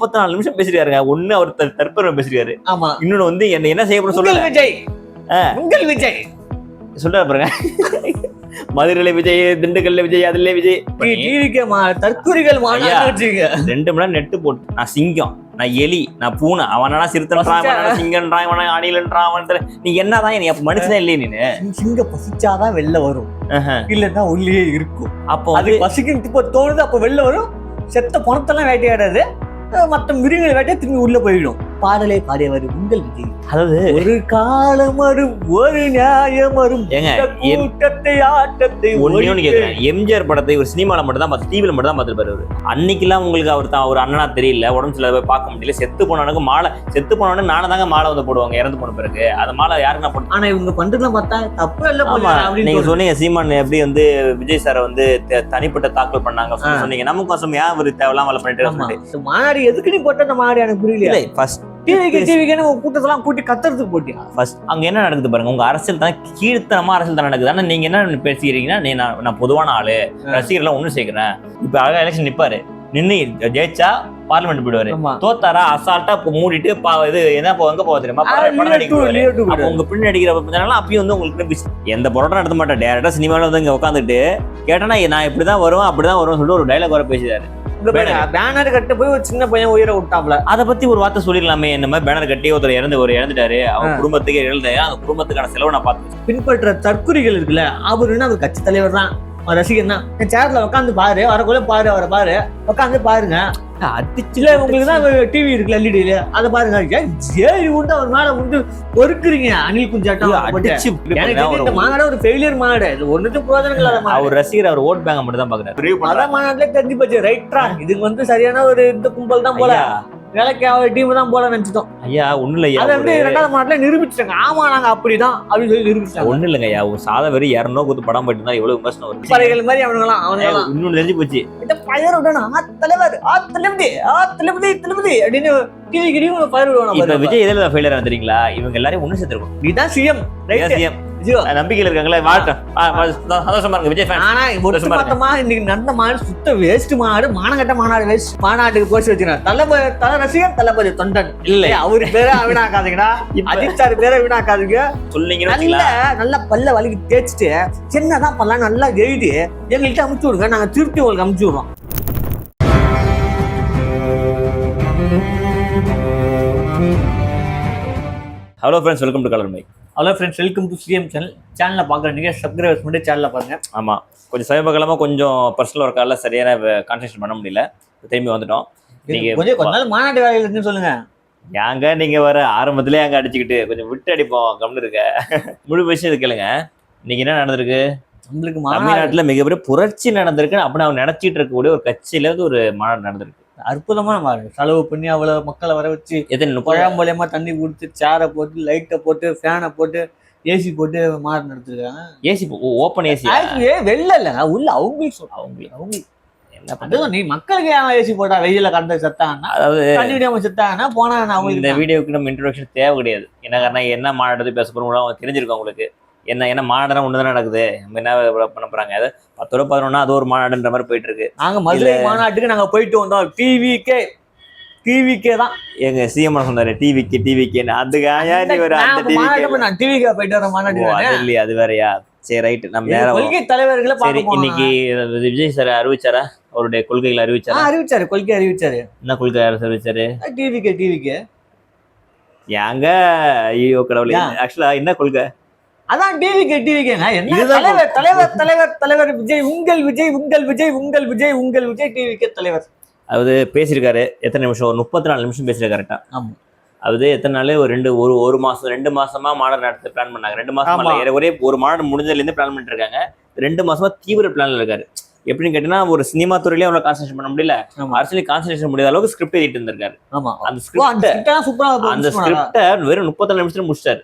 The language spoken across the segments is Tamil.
முப்பத்தி நாலு நிமிஷம் பேசிருக்காருங்க. ஒண்ணு அவர் தற்பெருமை பேசிருக்காரு. ஆமா. இன்னொன்னு வந்து என்ன என்ன செய்ய போறோம் உங்கள் சொல்ல விஜய். உங்கள் விஜய். சொல்றாரு பாருங்க. மதுரையில விஜய் திண்டுக்கல்ல விஜய் அதுல விஜய். வச்சுங்க. ரெண்டு மணி நேரம் நெட்டு போட்டு நான் சிங்கம் நான் எலி நான் பூனை அவனா சிறுத்தன்றான் சிங்கன்றான் இவனா அணிலன்றான் அவன். நீ என்னதான் நீ அப்ப மனுஷனே இல்லையே நீனு? சிங்க பசிச்சாதான் வெளில வரும். இல்லன்னா உள்ளே இருக்கும். அப்போ அது வந்து பசிக்கு இப்ப தோணுது அப்ப வெளில வரும். செத்த பணத்தெல்லாம் வேட்டையாடாது. மற்ற மிருகங்களை வேட்டையா திரும்பி உள்ளே போயிடும். பாடலே பாடியவர் உங்கள் விஜய். அதாவது ஒரு காலம் வரும் ஒரு நியாயம் வரும். கூட்டத்தை ஆட்டத்தை ஒழித்து- கேக்குறேன். எம்ஜிஆர் படத்தை ஒரு சினிமால மட்டும் தான் பார்த்து டிவில மட்டும் தான் பார்த்துருப்பாரு அவரு. அன்னைக்கெல்லாம் உங்களுக்கு அவர் தான் ஒரு அண்ணனா தெரியல உடம்பு சில போய் பார்க்க முடியல செத்து போனவனுக்கு மாலை செத்து போனவனுக்கு நானே தாங்க மாலை வந்து போடுவாங்க இறந்து போன பிறகு. அந்த மாலை யாருக்கு நான் போட்டு ஆனா இவங்க பண்றதுலாம் பார்த்தா தப்பு இல்ல நீங்க. சொன்னீங்க சீமான் எப்படி வந்து விஜய் சாரை வந்து தனிப்பட்ட தாக்கல் பண்ணாங்க. சொன்னீங்க. நமக்கு கோசம் ஏன் அவர் தேவையில்லாம பண்ணிட்டு மாநாடு எதுக்கு நீ போட்ட அந்த மாநாடு எனக்கு புரியல ஃபர்ஸ்ட் டிவிக்கு டிவிக்கு கூட்டத்தெல்லாம் கூட்டி கத்துறதுக்கு போட்டியா? ஃபர்ஸ்ட் அங்க என்ன நடக்குது பாருங்க. உங்க அரசியல் தான் கீழ்த்தனமா அரசியல் தான் நடக்குது. ஆனா நீங்க என்ன பேசிக்கிறீங்கன்னா நீ நான் நான் பொதுவான ஆளு. ரசிகர்லாம் ஒண்ணு சேர்க்கிறேன் இப்ப அழகா எலெக்ஷன் நிப்பாரு. நின்னு ஜெயிச்சா பார்லிமெண்ட் போயிடுவாரு. தோத்தாரா அசால்ட்டா மூடிட்டு பா இது என்ன போ எங்க போக தெரியுமா. உங்க பின்னாடி அடிக்கிற அப்பயும் வந்து உங்களுக்கு. எந்த படம் நடத்த மாட்டேன் டேரக்டா சினிமால வந்து இங்க உட்காந்துட்டு கேட்டா நான் இப்படிதான் வருவேன் அப்படிதான் வருவேன் சொல்லிட்டு ஒரு டைலாக் வர பேசிட்டாரு. பேனர் கட்ட போய் ஒரு சின்ன பையன் உயிரை விட்டாப்ல. அதை பத்தி ஒரு வார்த்தை சொல்லிடலாமே. இந்த மாதிரி பேனர் கட்டி ஒருத்தர் இறந்து ஒரு இறந்துட்டாரு. அவங்க குடும்பத்துக்கு எழுத அந்த குடும்பத்துக்கான செலவு நான் பார்த்து பின்பற்ற தற்குறிகள் இருக்குல்ல அவருன்னா அவர் கட்சி தலைவர் தான். ரசிகர் தான் சேர்ல உட்காந்து பாரு வரக்குள்ள பாரு அவரை பாரு உட்காந்து பாருங்க. அடிச்சு இல்ல உங்களுக்கு தான் டிவி இருக்குல்ல எல்இடியில அதை பாருங்க. ஏறி உண்டு அவர் மேல வந்து பொறுக்குறீங்க. அனில் குஞ்சாட்டம். அடிச்சு இந்த மாநாடு ஒரு ஃபெயிலியர் மாநாடு. இது ஒண்ணுத்து புரோஜனம் இல்லாத அவர் ரசிகர் அவர் ஓட் பேங்க மட்டும் தான் பாக்குறாரு மத மாநாட்டுல தெரிஞ்சு போச்சு. ரைட்ரா இதுக்கு வந்து சரியான ஒரு இந்த கும்பல் தான் போல. வேலைக்கு அவர் டீம் தான் போல நினைச்சிட்டோம். ஐயா ஒண்ணு இல்லையா அதை வந்து ரெண்டாவது மாநாட்டுல நிரூபிச்சிட்டாங்க. ஆமா நாங்க அப்படிதான் அப்படின்னு சொல்லி நிரூபிச்சிட்டாங்க. ஒண்ணு இல்லைங்க ஐயா ஒரு சாத வெறும் இரநூறு குத்து படம் போயிட்டு இருந்தா எவ்வளவு விமர்சனம் வரும் பறைகள் மாதிரி அவனுங்களாம் அவனுங்களாம். இன்னொன்னு தெரிஞ்சு போச்சு. இந்த பயிர் விடணும் ஆ தலைவர் ஆ தளபதி ஆ தளபதி தளபதி அப்படின்னு டிவி கிடி பயிர் இப்ப விடணும் விஜய் எதில் ஃபெயிலியர் தெரியுங்களா? இவங்க எல்லாரையும் ஒண்ணு சேர்த்திருக்கும். நீதான் சிஎம் ரைட் நம்பிக்கையில் இருக்காங்களே வாட்டம் சந்தோஷமா இருக்கு விஜய் ஃபேன் ஆனா மொத்தமா இன்னைக்கு நடந்த மாநாடு சுத்த வேஸ்ட் மாநாடு மானகட்ட மாநாடு வேஸ்ட் மாநாட்டுக்கு போஸ்ட் வச்சுக்கிறேன் தளபதி தல ரசிகர் தளபதி தொண்டன். இல்ல. அவரு பேரை வீணாக்காதீங்கடா. அஜித் சார் பேரை வீணாக்காதீங்க. சொன்னீங்கன்னு நல்ல பல்ல வலிக்கு தேய்ச்சிட்டு சின்னதான் பல்லாம் நல்லா எழுதி எங்கள்கிட்ட அமுச்சு விடுங்க. நாங்க திருப்பி உங்களுக்கு அமுச்சு விடுறோம். Hello friends welcome to colour mic hello friends welcome to CM channel சேனலை பார்க்குற நீங்கள் சப்ஸ்கிரைபர்ஸ் மட்டும் சேனலில் பாருங்க. ஆமா. கொஞ்சம் சமீப காலமா கொஞ்சம் பர்சனல் ஒர்க்கால சரியான கான்சன்ட்ரேஷன் பண்ண முடியல. திரும்பி வந்துட்டோம். நீங்க கொஞ்சம் கொஞ்ச நாள் மாநாட்டு வேலையில் இருக்குன்னு சொல்லுங்க. ஏங்க நீங்க வர ஆரம்பத்திலே அங்க அடிச்சுக்கிட்டு கொஞ்சம் விட்டு அடிப்போம் கம்னு இருக்க. முழு விஷயம் இது கேளுங்க. இன்னைக்கு என்ன நடந்திருக்கு? நம்மளுக்கு தமிழ்நாட்டுல மிகப்பெரிய புரட்சி நடந்திருக்கு அப்படின்னு அவங்க நினைச்சிட்டு இருக்கக்கூடிய ஒரு கட்சியில இருந்து ஒரு மாநாடு நடந்திருக்கு. அற்புதமான மாநாடு செலவு பண்ணி அவ்வளவு மக்களை வர வச்சு எத்தனை குழாம் மூலியமா தண்ணி கொடுத்து சேரை போட்டு லைட்டை போட்டு ஃபேனை போட்டு ஏசி போட்டு மாநாடு நடத்திருக்காங்க. ஏசி ஓப்பன் ஏசி வெளில இல்லைங்க உள்ள அவங்களுக்கு சொல்றேன் அவங்களுக்கு. அவங்களுக்கு. அதுவும் நீ மக்களுக்கு ஏன் ஏசி போட்டா வெயில கறந்து செத்தாங்கன்னா அதாவது செத்தாங்கன்னா போனா இந்த அவங்களுக்கு வீடியோக்கு நம்ம இன்ட்ரோடக்ஷன் தேவை கிடையாது. என்ன காரணம்? என்ன மாநாடு பத்தி பேச போறோம் தெரிஞ்சிருக்கும் உங்களுக்கு என்ன என்ன மாநாடு ஒன்று தான் நடக்குது? நம்ம என்ன பண்ண போறாங்க? அது பத்து ரூபா பதினொன்னா அது ஒரு மாநாடுன்ற மாதிரி போயிட்டு இருக்கு நாங்க மதுரை மாநாட்டுக்கு நாங்க போயிட்டு வந்தோம். டிவிக்கே டிவிக்கே தான். எங்க சிஎம் சொன்னாரு டிவிக்கு டிவிக்கு அதுக்கு ஆயா நீ ஒரு அந்த டிவிக்கு நான் டிவிக்கே போயிட்டு வர அது இல்லையா அது வேறயா? சரி ரைட் நம்ம நேரம் கொள்கை தலைவர்களை சரி இன்னைக்கு விஜய் சார் அறிவிச்சாரா? அவருடைய கொள்கைகளை அறிவிச்சாரா? அறிவிச்சாரு கொள்கை அறிவிச்சாரு. என்ன கொள்கை அறிவிச்சாரு டிவிக்கே டிவிக்கே ஏங்க ஐயோ கடவுளே? ஆக்சுவலா என்ன கொள்கை? அதான் டிவிக்கே இதுதான் தலைவர் தலைவர் தலைவர் தலைவர் விஜய் உங்கள் விஜய் உங்கள் விஜய் உங்கள் விஜய் உங்கள் விஜய் டிவிக்கே தலைவர். அதாவது பேசியிருக்காரு. எத்தனை நிமிஷம்? ஒரு முப்பத்தி நாலு நிமிஷம் பேசியிருக்காரு கரெக்டா ஆமா. அது எத்தனை நாள் ஒரு ரெண்டு ஒரு ஒரு மாசம் ரெண்டு மாசமா மாநாடு நடத்த பிளான் பண்ணாங்க. ரெண்டு மாசமா ஒரே ஒரு மாநாடு முடிஞ்சதுல இருந்து பிளான் பண்ணிட்டு இருக்காங்க. ரெண்டு மாசமா தீவிர பிளான்ல இருக்காரு. எப்படின்னு கேட்டீங்கன்னா ஒரு சினிமா துறையிலே அவ்வளவு கான்சன்ட்ரேட் பண்ண முடியல. அரசியல் கான்சன்ட்ரேஷன் முடியாத அளவுக்கு ஸ்கிரிப்ட் எழுதிட்டு இருந்திருக்காரு. ஆமா. அந்த ஸ்கிரிப்ட் அந்த? ஸ்கிரிப்ட வெறும் முப்பத்தி நிமிஷத்துல முடிச்சிட்டாரு.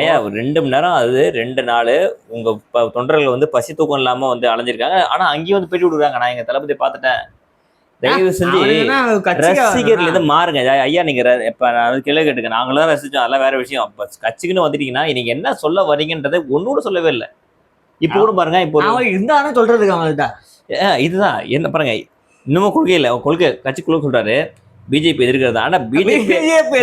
ஏயா ஒரு ரெண்டு மணி நேரம் அது ரெண்டு நாள் உங்க தொண்டர்கள் வந்து பசி தூக்கம் இல்லாம வந்து அலைஞ்சிருக்காங்க. ஆனா அங்கேயும் வந்து பேட்டி விடுறாங்க. நான் எங்க தளபதி பார்த்துட்டேன். தயவு செஞ்சு ரசிகர்ல இருந்து மாறுங்க. ஐயா, நீங்க இப்ப நான் கேள்வி கேட்டுக்க நாங்களும் தான் ரசிச்சோம். அதெல்லாம் வேற விஷயம். அப்ப கட்சிக்குன்னு வந்துட்டீங்கன்னா நீங்க என்ன சொல்ல வரீங்கன்றதை கூட சொல்லவே இல்லை. இப்ப கூட பாருங்க இப்போ இருந்தானே சொல்றதுக்கு அவன்கிட்ட ஏ, இதுதான். என்ன பாருங்க. இன்னமும் கொள்கை இல்லை கொள்கை கட்சி கொள்கை சொல்றாரு. பிஜேபி எதிர்க்கிறது. ஆனா பிஜேபி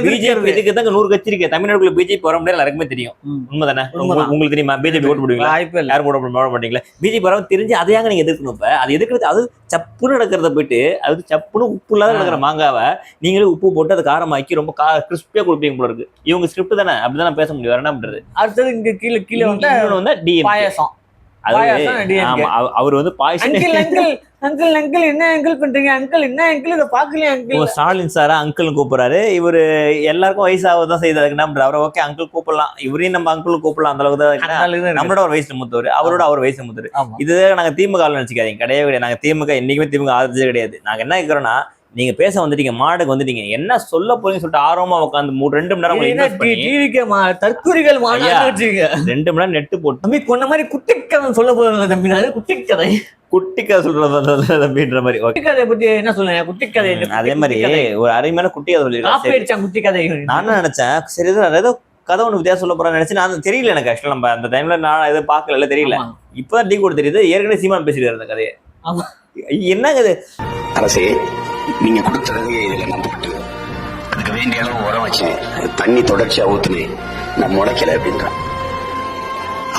பிஜேபி தான் நூறு கட்சி இருக்கு தமிழ்நாட்டுக்குள்ள பிஜேபி வர முடியாது எல்லாருக்குமே தெரியும். ம். உண்மைதானே? உண்மைதான். உங்களுக்கு- தெரியுமா? பிஜேபி ஓட்டு போடுவீங்களா? வாய்ப்பு யாரும் போட போட மாட்டீங்களா? பிஜேபி வர தெரிஞ்சு அதையாங்க நீங்க எதிர்க்கணும் இப்ப. அது எதிர்க்கிறது அது சப்புன்னு நடக்கிறத போயிட்டு அது சப்புன்னு உப்பு இல்லாத நடக்கிற மாங்காவை நீங்களே உப்பு போட்டு அதை காரமாக்கி ரொம்ப கா கிறிஸ்பியா கொடுப்பீங்க போல இருக்கு. இவங்க ஸ்கிரிப்ட் தானே? அப்படிதானே பேச முடியும். வேற என்ன பண்றது? அடுத்தது இங்க கீழே கீழே வந்து வந்து பாயாசம். அவர் வந்து பாய்ச்சல் அங்கிள் அங்கிள் அங்கிள் அங்கிள் என்ன அங்கிள் பண்றீங்க? அங்கிள் என்ன அங்கிள்? இதை பாக்கலையா அங்கிள்? ஸ்டாலின் சாரா அங்கிள் கூப்பிடுறாரு. இவரு எல்லாருக்கும் வயசாக தான் செய்யுது அதுக்கு அவரை ஓகே அங்கிள் கூப்பிடலாம். இவரையும் நம்ம அங்கிள் கூப்பிடலாம். அந்த அளவுக்கு தான். நம்மளோட ஒரு வயசு மூத்தவர். அவரோட அவர் வயசு மூத்தவர். ஆமா. இது நாங்க திமுக நினைச்சுக்காதீங்க. கிடையவே கிடையாது. நாங்க திமுக என்னைக்குமே திமுக ஆதரிச்சது கிடையாது. நாங்க என்ன கேக்குறோம்னா நீங்க பேச வந்துட்டீங்க மாடுக்கு வந்துட்டீங்க என்ன சொல்ல போறீங்கன்னு சொல்லிட்டு ஆர்வமா உட்காந்து மூணு ரெண்டு மணி நேரம் டிவிக்கு தற்கூரிகள் ரெண்டு மணி நேரம் நெட்டு போட்டு தம்பி கொண்ட மாதிரி குட்டி கதை சொல்ல போறேன் தம்பி? நான் கதை குட்டி கதை சொல்றது அப்படின்ற மாதிரி ஓகே. குட்டி கதையை பத்தி என்ன சொல்லுங்க? குட்டி கதை என்ன? அதே மாதிரி கதை. ஒரு அருமையான குட்டி கதை சொல்லிருக்கேன் காப்பி சரி. அடிச்சான் குட்டி கதை நான் என்ன நினைச்சேன்? சரி ஏதோ கதை ஒன்று வித்தியாசம் சொல்ல போறேன்னு நினைச்சு நான் தெரியல எனக்கு ஆக்சுவலா நம்ம அந்த டைம்ல நான் எதுவும் பார்க்கல தெரியல. இப்பதான் டீ கூட தெரியுது ஏற்கனவே சீமான் பேசிட்டு அந்த கதையை. ஆமா. என்னங்க இது? அரசே நீங்க கொடுத்தது இதுல நம்பிட்டு அதுக்கு வேண்டிய அளவு உரம் வச்சேன். தண்ணி தொடர்ச்சியா ஊத்துனேன். நான் முளைக்கல அப்படின்றான்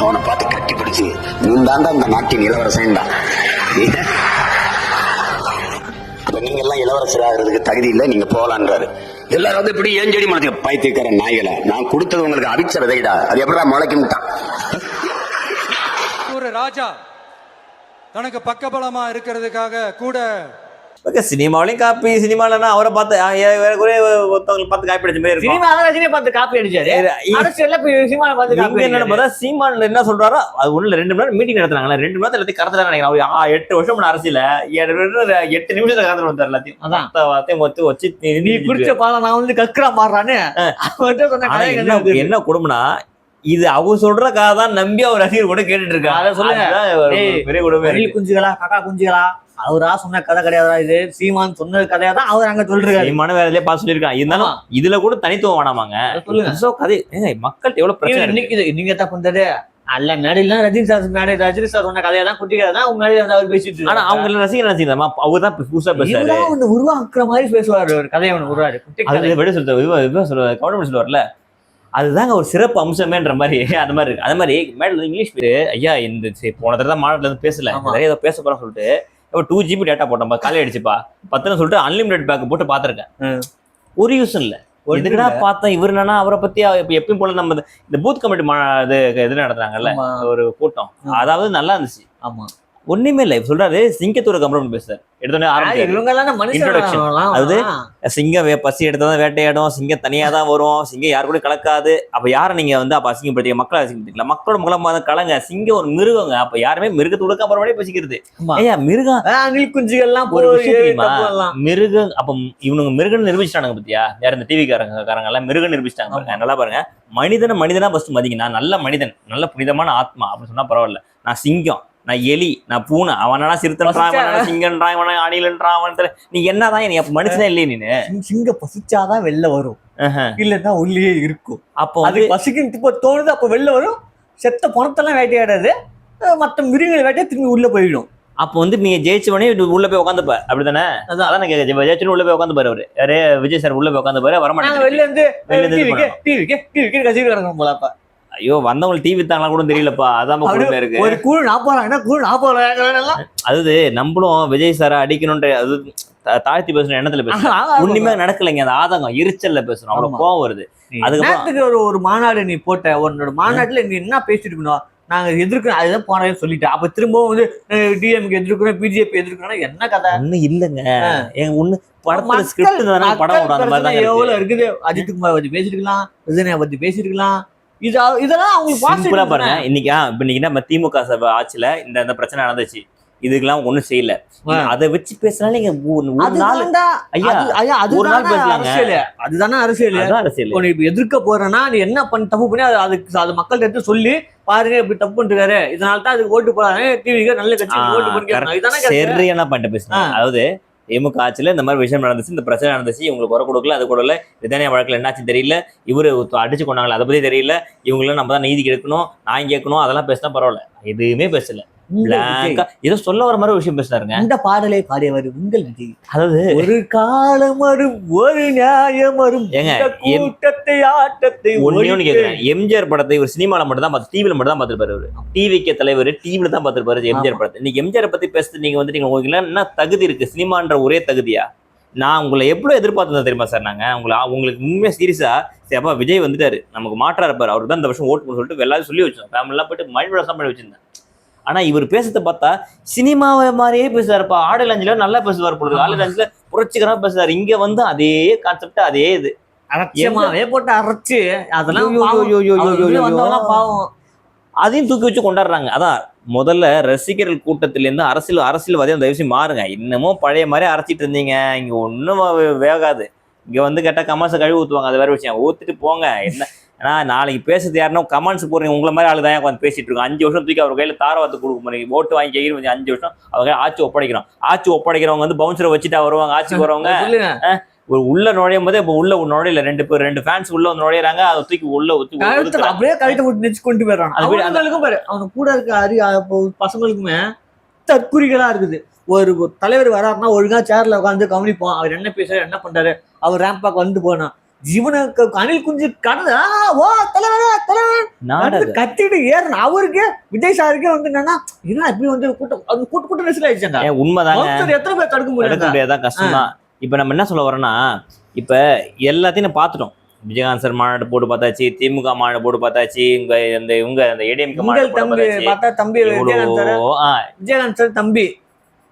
அவனை பார்த்து கட்டி பிடிச்சு நீ தான் அந்த நாட்டின் இளவரசன் தான் அப்ப நீங்க எல்லாம் இளவரசர் ஆகிறதுக்கு தகுதி இல்லை நீங்க போகலான்றாரு. எல்லாரும் வந்து இப்படி ஏஞ்செடி மனசுக்கு பைத்தியக்கார நாய்களை நான் கொடுத்தது உங்களுக்கு அவிச்ச விதைடா. அது எப்படா முளைக்கும்ட்டான் ஒரு ராஜா தனக்கு பக்கபலமா இருக்கிறதுக்காக கூட ஓகே சினிமாவிலையும் காப்பி சினிமாலனா அவரை பார்த்து ஆ, ஏ, வேற ஒரே ஒருத்தவங்களை பார்த்து காப்பி அடிச்ச மாதிரி இருக்கும். சினிமா தான் ரஜினியை பார்த்து காப்பி அடிச்சாரு. அரசியல்ல சினிமாவை பார்த்து காப்பி என்ன. பார்த்தா சீமான் என்ன சொல்றாரோ அது ஒண்ணு ரெண்டு மணி நேரம் மீட்டிங் நடத்துறாங்களா ரெண்டு மணி நேரத்துல எல்லாத்தையும் கறந்துதான் நினைக்கிறேன். அவர் எட்டு வருஷம் அரசியல எட்டு நிமிஷத்துல கறந்து வந்தார் எல்லாத்தையும். அதான். மொத்த வச்சு நீ குடிச்ச பாலம் நான் வந்து கக்குறா கதை என்ன கொடுமைனா இது அவர் சொல்ற கதை தான் நம்பி அவர் ரசிகர் கூட கேட்டுட்டு இருக்காங்க அதை சொல்லுங்க. பெரிய கொடுமை இருக்கு. அணில் குஞ்சுகளா காக்கா குஞ்சுகளா? அவரா சொன்ன கதை கிடையாதா இது. சீமான் சொன்ன கதையா தான் அவர் அங்க சொல்றாரு. சீமான வேற எதுலயே பாஸ் சொல்லியிருக்கான் இருந்தாலும். இதுல கூட தனித்துவம் வேணாமாங்க. சொல்லுங்க. கதை மக்கள்கிட்ட எவ்வளவு பிரச்சனை. இன்னைக்கு நீங்க என்ன பண்றது அல்ல மேடையில ரஜினி சார் மேடை ரஜினி சார் சொன்ன கதையை தான் குட்டி கதை தான் உங்க மேடையில வந்து அவர் பேசிட்டு ஆனா. அவங்க ரசிகர் ரசிகர்மா அவர் தான் புதுசா பேசுறாரு. ஒண்ணு உருவாக்குற மாதிரி பேசுவாரு ஒரு கதையை ஒண்ணு உருவாரு குட்டி கதை விட சொல்லுவார் சொல்லுவார் கவர்மெண்ட் சொல்லுவார்ல. அதுதாங்க ஒரு சிறப்பு அம்சமேன்ற மாதிரி அந்த மாதிரி இருக்கு. அது மாதிரி மேட்ல இங்கிலீஷ் பேரு ஐயா இந்த போன தடவை தான் மாநிலத்துல இருந்து பேசல. நிறைய ஏதோ பேச போறோம் சொல்லிட்டு இப்போ டூ ஜிபி டேட்டா போட்டோம் காலி அடிச்சுப்பா பத்துன்னு சொல்லிட்டு அன்லிமிடெட் பேக் போட்டு பாத்திருக்கேன் ம். ஒரு யூஸ் இல்ல எதுக்குடா. பார்த்தேன் இவர் என்னன்னா அவரை பத்தி எப்பயும் போல நம்ம இந்த- பூத் கமிட்டி இது இது நடத்துறாங்கல்ல. ஒரு கூட்டம். அதாவது நல்லா இருந்துச்சு ஆமா ஒண்ணுமே இல்ல. சொல்றாரு சிங்கத்தூர கம்பரம் பேசுறாரு. எடுத்தோடனே அது சிங்கம் வே- பசி எடுத்தா தான் வேட்டையாடும் சிங்கம் தனியா தான் வரும் சிங்கம் யாரு கூட கலக்காது. அப்ப யாரை நீங்க வந்து அப்ப அசிங்கப்படுத்தீங்க மக்களை அசிங்கப்படுத்தீங்களா மக்களோட மக்களமா கலங்க சிங்கம் ஒரு மிருகங்க. அப்ப யாருமே மிருகத்தோட அப்புறமே பேசிக்கிறது. ஆமா. ஐயா மிருகம் அணில் குஞ்சுகள்லாம் ஒரு விஷயம். மிருகம் அப்ப இவனுங்க மிருகம் நிரூபிச்சிட்டானுங்க பத்தியா? யார் இந்த டிவி காரங்க காரங்க எல்லாம் மிருகம் நிரூபிச்சிட்டாங்க பாருங்க. நல்லா பாருங்க. மனிதனை மனிதனா ஃபர்ஸ்ட் மதிங்க நான் நல்ல மனிதன் நல்ல புனிதமான ஆத்மா அப்படின்னு சொன்னா பரவாயில்ல. நான் சிங்கம். நான் எலி நான் பூனை. அவனா சிறுத்தன்றான் அவனா சிங்கன்றான் அவனா அணிலன்றான் அவன். நீ என்னதான் நீ மனுஷனே இல்லையே நீனு? சிங்க- பசிச்சாதான் வெளில வரும். இல்லன்னா உள்ளே இருக்கும். அப்போ அது பசிக்குன்னு இப்போ தோணுது அப்ப வெளில வரும். செத்த பணத்தெல்லாம் வேட்டையாடாது. மத்த மிருகங்களை வேட்டையா திரும்பி உள்ள போயிடும். அப்போ வந்து நீங்க ஜெயிச்சவனே உள்ள போய் உட்காந்துப்ப அப்படிதானே? அதான். அதான் நான் கேட்க ஜெயிச்சு உள்ள போய் உட்காந்து பாரு அவரு. யாரே விஜய் சார் உள்ள போய் உட்காந்து பாரு. நாங்க வரமாட்டேன் வெளில இருந்து டிவிக்கு டிவிக்கு டிவிக்கு கசிட்டு கிடக்கணும் போல அப்ப ஐயோ வந்தவங்களுக்கு டிவி தாங்களா கூட தெரியலப்பா. அதான் கொடுமை இருக்கு. ஒரு கூழ் நாற்பது என்ன கூழ் நாற்பது அது நம்மளும் விஜய் சாரை அடிக்கணும்ன்ற அது தாழ்த்தி பேசுற எண்ணத்துல பேசுறோம். ஒண்ணுமே நடக்கலைங்க அந்த ஆதங்கம் எரிச்சல்ல பேசுறோம். அவ்வளவு. கோவம் வருது. நேரத்துக்கு ஒரு ஒரு மாநாடு நீ போட்ட உன்னோட மாநாட்டுல நீ என்ன பேசிட்டு இருக்கணும் நாங்க எதிர்க்கிறோம் அதுதான் போனதே சொல்லிட்டேன். அப்ப திரும்பவும் வந்து டிஎம்கே எதிர்க்கிறோம் பிஜேபி எதிர்க்கிறோம் என்ன கதை? ஒண்ணும் இல்லங்க. எங்க ஒண்ணு படத்துல ஸ்கிரிப்ட் தானே படம் எவ்வளவு இருக்குது? அஜித் குமார் பத்தி பேசிருக்கலாம் விஜயனை பத்தி பேசிருக்கலாம். இது இதெல்லாம் அவங்களுக்கு positive பாருங்க இன்னைக்கு இப்ப இன்னைக்கு நம்ம திமுக சபை ஆட்சியில இந்த இந்த பிரச்சனை நடந்துச்சு இதுக்கெல்லாம் ஒண்ணும் செய்யல. அதை வச்சு பேசினா நீங்க ஒரு நாள் ஐயா ஒரு நாள் பேசலாங்க. அரசியல் அதுதானே அரசியல் அரசியல் இப்போ எதிர்க்க போறேன்னா நீ என்ன பண்ண தப்பு பண்ணி அது அதுக்கு அது மக்கள்கிட்ட எடுத்து சொல்லி பாருங்க இப்படி தப்பு பண்ணிருக்காரு இதனால தான் அதுக்கு ஓட்டு போறாங்க டிவிக்கு நல்ல கட்சி ஓட்டு பண்ணி கேட்கணும். இதுதானே கருத்து? சரியான பண்ணிட்டு பேசுறேன் ஆ. அதாவது திமுக ஆட்சியில் இந்த மாதிரி விஷயம் நடந்துச்சு இந்த பிரச்சனை நடந்துச்சு இவங்களுக்கு குறை கொடுக்கல அது கொடுக்கல விதானிய வழக்கில் என்னாச்சு தெரியல. இவர் அடிச்சு கொண்டாங்களே அதை பற்றி தெரியல. இவங்களும் நம்ம தான் நீதி கேட்கணும் நான் கேட்கணும் அதெல்லாம் பேசினா பரவாயில்ல. எதுவுமே பேசலை. ஏதோ சொல்ல வர மாதிரி ஒரு விஷயம் பேசுறாருங்க. இந்த பாடலை பாடியவர் உங்கள் விஜய். அதாவது ஒரு காலம் வரும் ஒரு நியாயம் வரும். கூட்டத்தை ஆட்டத்தை ஒழிக்க. கேக்குறேன். எம்ஜிஆர் படத்தை ஒரு சினிமால மட்டும் தான் பார்த்து டிவில மட்டும் தான் பார்த்திருப்பாரு அவரு. டிவிக்கு தலைவர் டிவில தான் பார்த்திருப்பாரு எம்ஜிஆர் படத்தை. இன்னைக்கு எம்ஜிஆர் பத்தி பேசுறது நீங்க வந்துட்டு உங்களுக்கு? என்ன தகுதி இருக்கு? சினிமான்ற ஒரே தகுதியா? நான் உங்களை எவ்வளவு எதிர்பார்த்தது தெரியுமா சார் நாங்க? உங்களை உங்களுக்கு உண்மையா சீரியஸா சரி அப்பா விஜய் வந்துட்டாரு. நமக்கு மாற்றா இருப்பாரு. அவருக்கு தான் இந்த வருஷம் ஓட்டு பண்ண சொல்லிட்டு எல்லாரும் சொல்லி வச்சோம் ஃபேமிலி எல்லாம் போயிட்டு மைண்ட் வாஷ் பண்ணி வச்சிருந்தேன். ஆனா இவர் பேசுறத பார்த்தா சினிமாவை மாதிரியே பேசுறாருப்பா. ஆடு லஞ்சில நல்லா பேசுவார் பொழுது ஆடு லஞ்சில புரட்சிகரமா பேசுறாரு. இங்க வந்து அதே கான்செப்ட் அதே இது. அரைச்சமாவே போட்டு அரைச்சு அதெல்லாம் பாவம். அதையும் தூக்கி வச்சு கொண்டாடுறாங்க. அதான் முதல்ல ரசிகர்கள் கூட்டத்துல இருந்து அரசியல் அரசியல்வாதியம் தயவு செய்து மாறுங்க. இன்னமும் பழைய மாதிரி அரைச்சிட்டு இருந்தீங்க. இங்க ஒண்ணும் வே- வேகாது. இங்க வந்து கேட்டா கமாச கழுவி ஊத்துவாங்க. அது வேற விஷயம். ஊத்திட்டு போங்க. என்ன? ஏன்னா நாளைக்கு பேசுறது யாருன்னா கமெண்ட்ஸ் போடுறீங்க. உங்களை மாதிரி ஆளு தான் உட்காந்து பேசிட்டு இருக்கோம் அஞ்சு வருஷம் தூக்கி அவர் கையில தாரவாத்து கொடுக்க முடியும் ஓட்டு வாங்கி கையில் அஞ்சு வருஷம் அவங்க ஆட்சி ஒப்படைக்கிறோம். ஆட்சி ஒப்படைக்கிறவங்க வந்து பவுன்சரை வச்சுட்டா வருவாங்க. ஆட்சிக்கு வரவங்க ஒரு உள்ள நுழையும் போதே இப்போ உள்ள நுழையில. ரெண்டு பேர் ரெண்டு ஃபேன்ஸ் உள்ள வந்து நுழையிறாங்க. அதை தூக்கி உள்ள ஒதுக்குறாங்க. அப்படியே கழுத்தை போட்டு நெச்சு கொண்டு போயிடறான் அவனுங்களுக்கும் பாரு அவனு கூட இருக்க அப்போ பசங்களுக்குமே தற்குறிகளா இருக்குது. ஒரு தலைவர் வராருன்னா ஒழுங்கா சேர்ல உட்காந்து கவனிப்போம். அவர் என்ன பேசுறாரு என்ன பண்றாரு அவர் ரேம்பாக் வந்து போனா ஜீவனுக்கு அணில் குஞ்சு கடந்து ஓ தலைவர் நாடகம் கத்திட்டு ஏறணும் அவருக்கு விஜய் சாருக்கே வந்து என்னன்னா என்ன இப்படி வந்து கூட்டம் அது கூட்ட கூட்ட நெரிசல் ஆயிடுச்சாங்க மவுசர் எத்தனை பேர் தடுக்க தடுக்க முடியாது? முடியாதான் கஷ்டம் தான் இப்ப நம்ம என்ன சொல்ல வரோம்னா இப்ப எல்லாத்தையும் நான் பார்த்துட்டோம். விஜயகாந்த் சார் மாநாடு போட்டு பார்த்தாச்சு திமுக மாநாடு போட்டு பார்த்தாச்சு இங்க இந்த இவங்க அந்த ஏடிஎம்கே மாநாடு பார்த்தா தம்பி விஜயகாந்த் சார் தம்பி.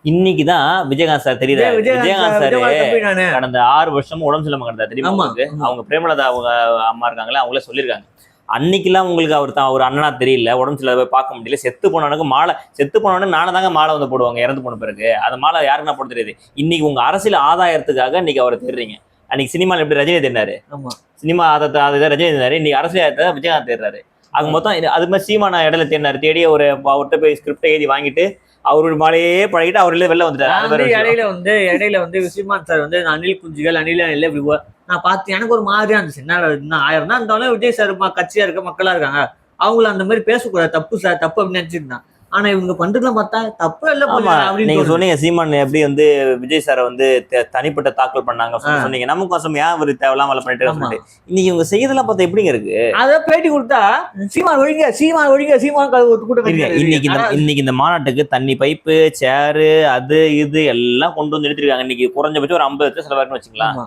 இன்னைக்கு தான் விஜயகாந்த் சார் தெரியுது? விஜய்- விஜயகாந்த் சார் நானு. கடந்த ஆறு வருஷமா உடம்பு சரியில்லாம கிடந்தா தெரியுமா. உங்களுக்கு? அவங்க பிரேமலதா அவங்க அம்மா இருக்காங்களே அவங்களே சொல்லியிருக்காங்க. அன்னைக்கெல்லாம் உங்களுக்கு அவர் தான் ஒரு அண்ணனா தெரியல உடம்பு சரியில்லாத போய் பார்க்க முடியல. செத்து போனவனுக்கு மாலை செத்து போனவனுக்கு நானே தாங்க மாலை வந்து போடுவாங்க இறந்து போன பிறகு. அந்த மாலை யாருக்குன்னா போட தெரியாது. இன்னைக்கு உங்க அரசியல் ஆதாயத்துக்காக இன்னைக்கு அவரை தேடுறீங்க. அன்னைக்கு சினிமால எப்படி ரஜினி தேடினாரு? ஆமா. சினிமா ஆதாயத்தை அதை ரஜினி தேடினாரு. இன்னைக்கு அரசியல் விஜயகாந்த் தேடுறாரு. அது மொத்தம் அது மாதிரி சீமான இடையில தேடினாரு. தேடி ஒரு அவர்கிட்ட போய் ஸ்கிரிப்டை எழுதி வாங்கிட்டு அவரோட மாலையே பழகிட்டு அவர் வெளில வந்துட்டாரு. இடையில வந்து இடையில வந்து விஸ்வநாத் சார் வந்து அனில் குஞ்சுகள் அனில் அனில் இப்படி நான் பார்த்து எனக்கு ஒரு மாதிரியா இருந்துச்சு. என்ன ஆயிரம் தான் இருந்தாலும் விஜய் சார் கட்சியா இருக்க மக்களா இருக்காங்க. அவங்கள அந்த மாதிரி பேசக்கூடாது. தப்பு சார் தப்பு அப்படின்னு நினைச்சிருந்தான் ஆனா இவங்க பண்றதுலாம் பார்த்தா தப்பு இல்ல நீங்க. சொன்னீங்க சீமான் எப்படி வந்து விஜய் சாரை வந்து தனிப்பட்ட தாக்கல் பண்ணாங்க. சொன்னீங்க நமக்கு வசம் ஏன் அவர் தேவையில்லாம வேலை பண்ணிட்டு. சொல்லிட்டு இன்னைக்கு இவங்க செய்யறதெல்லாம் பார்த்தா எப்படிங்க இருக்கு அத பேட்டி கொடுத்தா சீமான் ஒழிங்க சீமான் ஒழிங்க சீமான் ஒரு கூட்டம். இன்னைக்கு இந்த இன்னைக்கு இந்த மாநாட்டுக்கு தண்ணி பைப்பு சேரு அது இது எல்லாம் கொண்டு வந்து எடுத்துருக்காங்க இன்னைக்கு குறைஞ்சபட்சம் ஒரு ஐம்பது லட்சம் செலவாயிருன்னு வச்சுங்களா ஆமா.